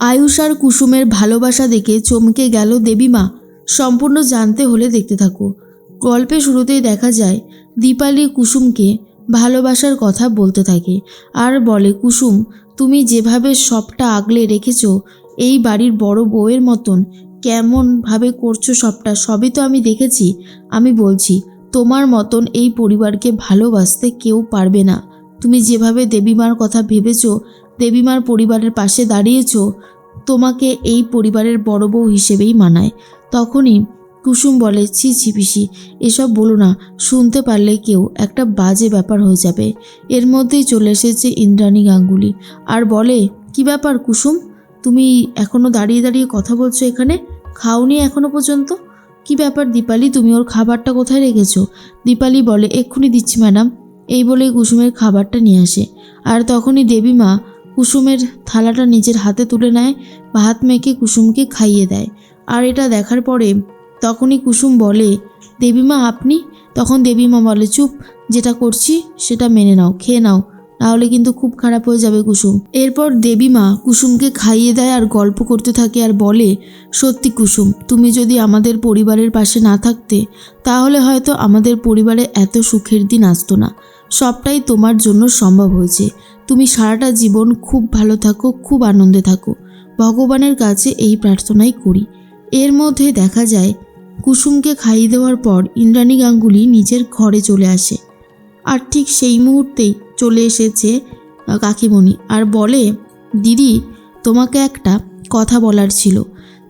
আয়ুষ আর কুসুমের ভালোবাসা দেখে চমকে গেল দেবীমা। সম্পূর্ণ জানতে হলে দেখতে থাকো। গল্পে শুরুতেই দেখা যায়, দীপালি কুসুমকে ভালোবাসার কথা বলতে থাকে আর বলে, কুসুম, তুমি যেভাবে সবটা আগলে রেখেছ, এই বাড়ির বড় বউয়ের মতন, কেমনভাবে করছ সবটা, সবই তো আমি দেখেছি। আমি বলছি, তোমার মতন এই পরিবারকে ভালোবাসতে কেউ পারবে না। তুমি যেভাবে দেবীমার কথা ভেবেছো দেবীমার পরিবারের পাশে দাঁড়িয়েছো, তোমাকে এই পরিবারের বড় বউ হিসেবেই মানায়। তখনই কুসুম বলে, ছি ছি, পিসি, এসব বলো না, শুনতে পারলে কেউ একটা বাজে ব্যাপার হয়ে যাবে। এর মধ্যেই চলে এসেছে ইন্দ্রাণী গাঙ্গুলি আর বলে, কি ব্যাপার কুসুম? তুমি এখনও দাঁড়িয়ে দাঁড়িয়ে কথা বলছো এখানে? খাওনি এখনও পর্যন্ত? কি ব্যাপার দীপালি, তুমি ওর খাবারটা কোথায় রেখেছো? দীপালি বলে, এক্ষুনি দিচ্ছি ম্যাডাম। এই বলেই কুসুমের খাবারটা নিয়ে আসে। আর তখনই দেবীমা কুসুমের থালাটা নিজের হাতে তুলে নেয় বা হাত মেখে কুসুমকে খাইয়ে দেয়। আর এটা দেখার পরে তখনই কুসুম বলে, দেবীমা, আপনি? তখন দেবীমা বলে, চুপ, যেটা করছি সেটা মেনে নাও, খেয়ে নাও, নাহলে কিন্তু খুব খারাপ হয়ে যাবে কুসুম। এরপর দেবীমা কুসুমকে খাইয়ে দেয় আর গল্প করতে থাকে আর বলে, সত্যি কুসুম, তুমি যদি আমাদের পরিবারের পাশে না থাকতে, তাহলে হয়তো আমাদের পরিবারে এত সুখের দিন আসতো না। সবটাই তোমার জন্য সম্ভব হয়েছে। তুমি সারাটা জীবন খুব ভালো থাকো, খুব আনন্দে থাকো। ভগবানের কাছে এই প্রার্থনাই করি। এর মধ্যে দেখা যায়, কুসুমকে খাইয়ে দেওয়ার পর ইন্দ্রাণী গাঙ্গুলি নিজের ঘরে চলে আসে। আর ঠিক সেই মুহূর্তেই চলে এসেছে কাকিমণি। আর বলে, দিদি, তোমাকে একটা কথা বলার ছিল।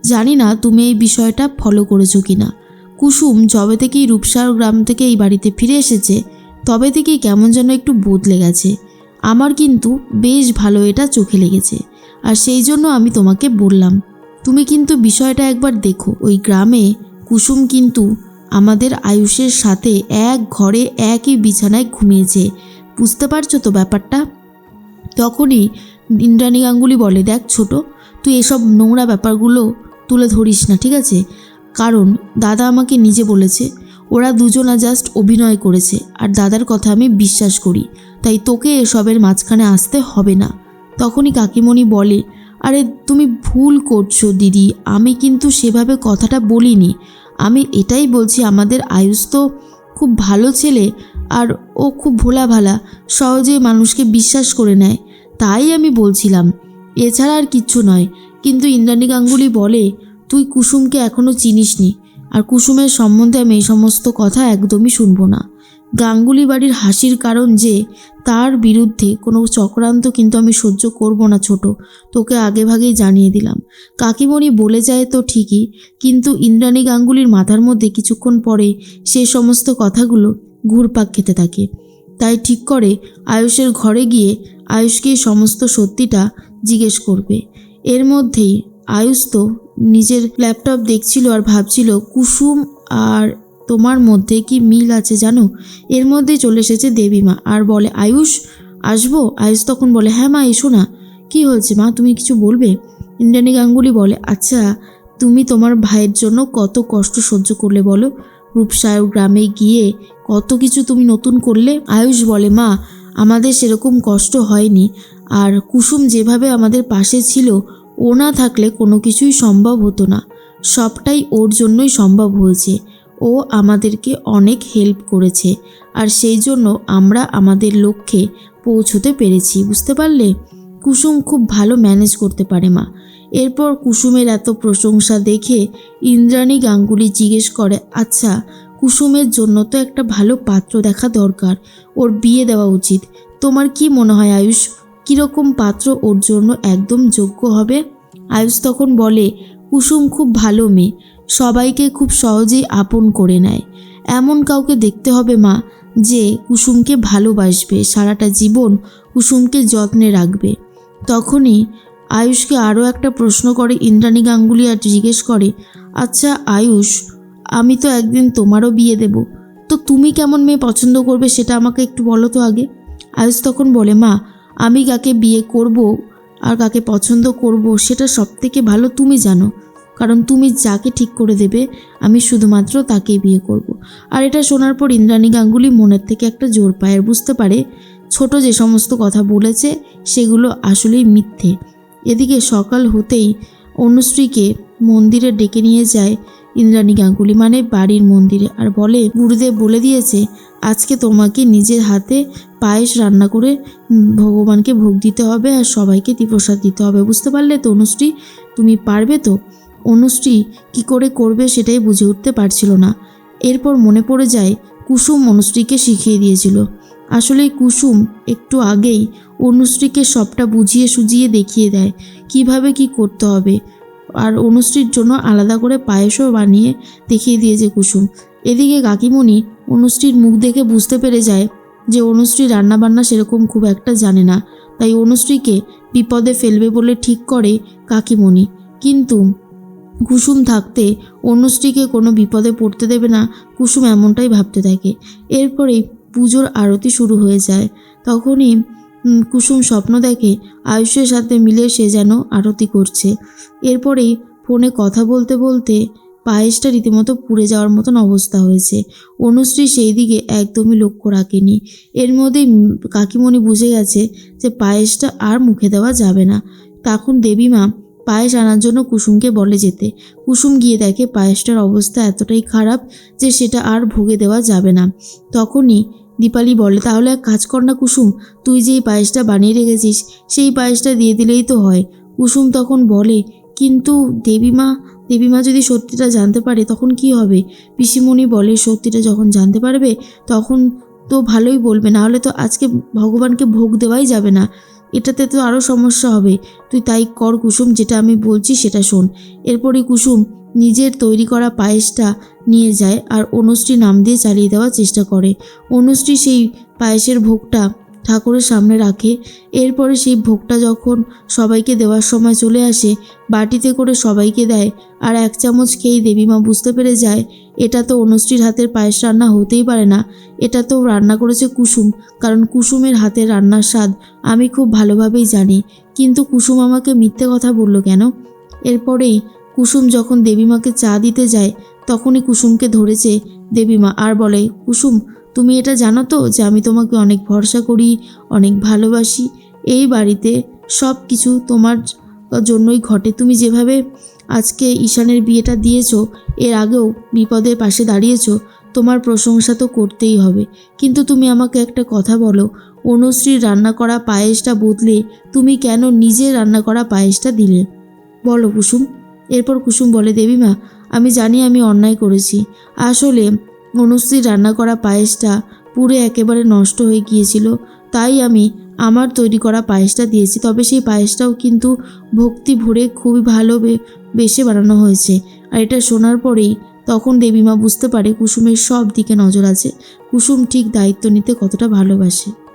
জানি না তুমি এই বিষয়টা ফলো করেছ কি না কুসুম যবে থেকেই রূপসার গ্রাম থেকে এই বাড়িতে ফিরে এসেছে তবে থেকেই কেমন যেন একটু বদলে গেছে। আমার কিন্তু বেশ ভালো এটা চোখে লেগেছে। আর সেই জন্য আমি তোমাকে বললাম, তুমি কিন্তু বিষয়টা একবার দেখো। ওই গ্রামে কুসুম কিন্তু আমাদের আয়ুষের সাথে এক ঘরে একই বিছানায় ঘুমিয়েছে। বুঝতে পারছ তো ব্যাপারটা? তখনই ইন্দ্রাণী গাঙ্গুলি বলে, দেখ ছোট, তুই এসব নোংরা ব্যাপারগুলো তুলে ধরিস না, ঠিক আছে? কারণ দাদা আমাকে নিজে বলেছে ওরা দুজনা জাস্ট অভিনয় করেছে। আর দাদার কথা আমি বিশ্বাস করি। তাই তোকে এসবের মাঝখানে আসতে হবে না। তখনই কাকিমণি বলে, আরে, তুমি ভুল করছ দিদি। আমি কিন্তু সেভাবে কথাটা বলিনি। আমি এটাই বলছি, আমাদের আয়ুষ তো খুব ভালো ছেলে আর ও খুব ভোলা ভালা সহজে মানুষকে বিশ্বাস করে নেয়। তাই আমি বলছিলাম, এছাড়া আর কিচ্ছু নয়। কিন্তু ইন্দ্রাণী গাঙ্গুলি বলে, তুই কুসুমকে এখনও চিনিসনি। আর কুসুমের সম্বন্ধে আমি এই সমস্ত কথা একদমই শুনব না। গাঙ্গুলি বাড়ির হাসির কারণ যে, তার বিরুদ্ধে কোনো চক্রান্ত কিন্তু আমি সহ্য করব না ছোট, তোকে আগেভাগেই জানিয়ে দিলাম। কাকিমণি বলে যায় তো ঠিকই, কিন্তু ইন্দ্রাণী গাঙ্গুলির মাথার মধ্যে কিছুক্ষণ পরে সে সমস্ত কথাগুলো ঘুরপাক খেতে থাকে। তাই ঠিক করে আয়ুষের ঘরে গিয়ে আয়ুষকে সমস্ত সত্যিটা জিজ্ঞেস করবে। এর মধ্যেই আয়ুষ তো নিজের ল্যাপটপ দেখছিল আর ভাবছিল, কুসুম আর তোমার মধ্যে কি মিল আছে জানো? এর মধ্যেই চলে এসেছে দেবীমা আর বলে, আয়ুষ, আসব? আয়ুষ তখন বলে হ্যাঁ মা, এসো না। কী হয়েছে মা, তুমি কিছু বলবে? ইন্দ্রাণী গাঙ্গুলি বলে আচ্ছা তুমি তোমার ভাইয়ের জন্য কত কষ্ট সহ্য করলে বলো? রূপসায়র গ্রামে গিয়ে কত কিছু তুমি নতুন করলে? আয়ুষ বলে, মা, আমাদের সেরকম কষ্ট হয়নি। আর কুসুম যেভাবে আমাদের পাশে ছিল ও না থাকলে কোনো কিছুই সম্ভব হতো না। সবটাই ওর জন্যই সম্ভব হয়েছে। ও আমাদেরকে অনেক হেল্প করেছে। আর সেই জন্য আমরা আমাদের লক্ষ্যে পৌঁছতে পেরেছি, বুঝতে পারলে? কুসুম খুব ভালো ম্যানেজ করতে পারে মা। এরপর কুসুমের এত প্রশংসা দেখে ইন্দ্রাণী গাঙ্গুলি জিজ্ঞেস করে আচ্ছা কুসুমের জন্য তো একটা ভালো পাত্র দেখা দরকার। ওর বিয়ে দেওয়া উচিত। তোমার কি মনে হয় আয়ুষ? কীরকম পাত্র ওর জন্য একদম যোগ্য হবে? আয়ুষ তখন বলে, কুসুম খুব ভালো মেয়ে, সবাইকে খুব সহজেই আপন করে নেয়। এমন কাউকে দেখতে হবে মা, যে কুসুমকে ভালোবাসবে, সারাটা জীবন কুসুমকে যত্নে রাখবে। তখনই আয়ুষকে আরও একটা প্রশ্ন করে ইন্দ্রাণী গাঙ্গুলি আর জিজ্ঞেস করে আচ্ছা আয়ুষ, আমি তো একদিন তোমারও বিয়ে দেব, তো তুমি কেমন মেয়ে পছন্দ করবে সেটা আমাকে একটু বলো তো আগে? আয়ুষ তখন বলে, মা আমি কাকে বিয়ে করব আর কাকে পছন্দ করব সেটা সব থেকে ভালো তুমি জানো কারণ তুমি যাকে ঠিক করে দেবে, আমি শুধুমাত্র তাকেই বিয়ে করব। আর এটা শোনার পর ইন্দ্রাণী গাঙ্গুলি মনের থেকে একটা জোর পায় আর বুঝতে পারে, ছোট যে সমস্ত কথা বলেছে সেগুলো আসলেই মিথ্যে এদিকে সকাল হতেই অনুশ্রীকে মন্দিরে ডেকে নিয়ে যায় ইন্দ্রাণী গাঙ্গুলি মানে বাড়ির মন্দিরে আর বলে, গুরুদেব বলে দিয়েছে, আজকে তোমাকে নিজের হাতে পায়েস রান্না করে ভগবানকে ভোগ দিতে হবে আর সবাইকে ত্রিপ্রসাদ দিতে হবে। বুঝতে পারলে তো অনুশ্রী, তুমি পারবে তো? অনুশ্রী কি করে করবে সেটাই বুঝে উঠতে পারছিল না। এরপর মনে পড়ে যায়, কুসুম অনুশ্রীকে শিখিয়ে দিয়েছিল। আসলে কুসুম একটু আগেই অনুশ্রীকে সবটা বুঝিয়ে সুজিয়ে দেখিয়ে দেয়, কীভাবে কি করতে হবে। আর অনুশ্রীর জন্য আলাদা করে পায়েসও বানিয়ে দেখিয়ে দিয়েছে কুসুম। এদিকে কাকিমণি অনুশ্রীর মুখ দেখে বুঝতে পেরে যায় যে অনুশ্রী রান্নাবান্না সেরকম খুব একটা জানে না। তাই অনুশ্রীকে বিপদে ফেলবে বলে ঠিক করে কাকিমণি। কিন্তু কুসুম থাকতে অনুশ্রীকে কোনো বিপদে পড়তে দেবে না, কুসুম এমনটাই ভাবতে থাকে। এরপরেই পুজোর আরতি শুরু হয়ে যায়। তখনই কুসুম স্বপ্ন দেখে আয়ুষের সাথে মিলে সে যেন আরতি করছে। এরপরেই ফোনে কথা বলতে বলতে পায়েসটা রীতিমতো পুড়ে যাওয়ার মতন অবস্থা হয়েছে। অনুশ্রী সেই দিকে একদমই লক্ষ্য রাখেনি। এর মধ্যেই কাকিমণি বুঝে গেছে যে পায়েসটা আর মুখে দেওয়া যাবে না। তখন দেবীমা পায়েস আনার জন্য কুসুমকে বলে যেতে। কুসুম গিয়ে দেখে পায়েসটার অবস্থা এতটাই খারাপ যে সেটা আর ভোগে দেওয়া যাবে না। তখনই দীপালি বলে, তাহলে এক কাজ কর না কুসুম, তুই যেই পায়েসটা বানিয়ে রেখেছিস, সেই পায়েসটা দিয়ে দিলেই তো হয়। কুসুম তখন বলে, কিন্তু দেবীমা দেবীমা যদি সত্যিটা জানতে পারে, তখন কি হবে? পিসিমণি বলে, সত্যিটা যখন জানতে পারবে, তখন তো ভালোই বলবে না হলে তো আজকে ভগবানকে ভোগ দেওয়াই যাবে না। এটাতে তো আরও সমস্যা হবে। তুই তাই কর কুসুম, যেটা আমি বলছি সেটা শোন। এরপরে কুসুম নিজের তৈরি করা পায়েসটা নিয়ে যায় আর অনুশ্রী নাম দিয়ে চালিয়ে দেওয়ার চেষ্টা করে। অনুশ্রী সেই পায়েসের ভোগটা ঠাকুরের সামনে রাখে। এরপরে সেই ভোগটা যখন সবাইকে দেওয়ার সময় চলে আসে, বাটিতে করে সবাইকে দেয় আর এক চামচ খেয়েই দেবীমা বুঝতে পেরে যায়, এটা তো অনুশ্রীর হাতের পায়েস রান্না হতেই পারে না। এটা তো রান্না করেছে কুসুম, কারণ কুসুমের হাতের রান্নার স্বাদ আমি খুব ভালোভাবেই জানি। কিন্তু কুসুম আমাকে মিথ্যে কথা বলল কেন? এরপরেই কুসুম যখন দেবীমাকে চা দিতে যায়, তখনই কুসুমকে ধরেছে, দেবীমা, আর বলে, কুসুম, তুমি এটা জানো তো যে আমি তোমাকে অনেক ভরসা করি, অনেক ভালোবাসি, এই বাড়িতে সব কিছু তোমার জন্যই ঘটে। তুমি যেভাবে আজকে ঈশানের বিয়েটা দিয়েছ, এর আগেও বিপদের পাশে দাঁড়িয়েছো, তোমার প্রশংসা তো করতেই হবে। কিন্তু তুমি আমাকে একটা কথা বলো, অনুশ্রীর রান্না করা পায়েসটা বদলে তুমি কেন নিজে রান্না করা পায়েসটা দিলে? বলো, কুসুম। এরপর কুসুম বলে, দেবীমা, আমি জানি আমি অন্যায় করেছি। আসলে অনুশ্রীর রান্না করা পায়েসটা পুরো একেবারে নষ্ট হয়ে গিয়েছিল। তাই আমি আমার তৈরি করা পায়েসটা দিয়েছি। তবে সেই পায়েসটাও কিন্তু ভক্তি ভরে খুবই ভালো বেশে বানানো হয়েছে। আর এটা শোনার পরেই তখন দেবীমা বুঝতে পারে কুসুমের সব দিকে নজর আছে। কুসুম ঠিক দায়িত্ব নিতে কতটা ভালোবাসে।